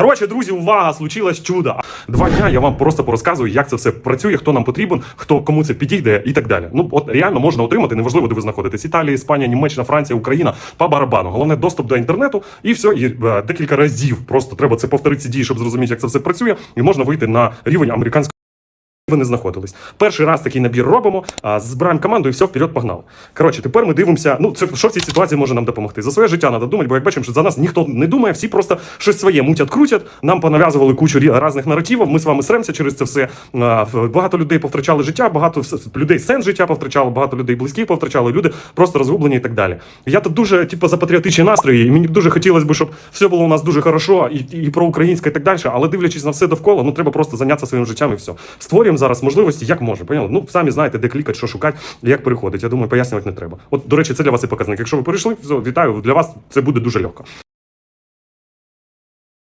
Коротше, друзі, увага! Случилось чудо. Два дня я вам просто порозказую, як це все працює, хто нам потрібен, хто кому це підійде і так далі. Ну от реально можна отримати, неважливо, де ви знаходитесь. Італія, Іспанія, Німеччина, Франція, Україна по барабану. Головне доступ до інтернету, і все. І е, декілька разів просто треба це повторити дії, щоб зрозуміти, як це все працює, і можна вийти на рівень американського. Ви не знаходились. Перший раз такий набір робимо, збираємо команду і все, вперед погнали. Коротше, тепер ми дивимося. Ну, це що в цій ситуації може нам допомогти. За своє життя треба думати, бо як бачимо, що за нас ніхто не думає, всі просто щось своє мутять, крутять. Нам понав'язували кучу рі- різних наративів. Ми з вами сремся через це все. Багато людей повтрачали життя, багато людей сенс життя повтрачало, багато людей близьких повтрачали, люди просто розгублені і так далі. Я тут дуже, типу, за патріотичні настрої, і мені дуже хотілося б, щоб все було у нас дуже хорошо і, і про українське і так далі. Але дивлячись на все довкола, ну треба просто зайнятися своїм життям і все. Створюємо зараз можливості, як може. Поняли? Ну самі знаєте, де клікати, що шукати, як переходить. Я думаю, пояснювати не треба. От, до речі, це для вас і показник. Якщо ви перейшли, все, вітаю. Для вас це буде дуже легко.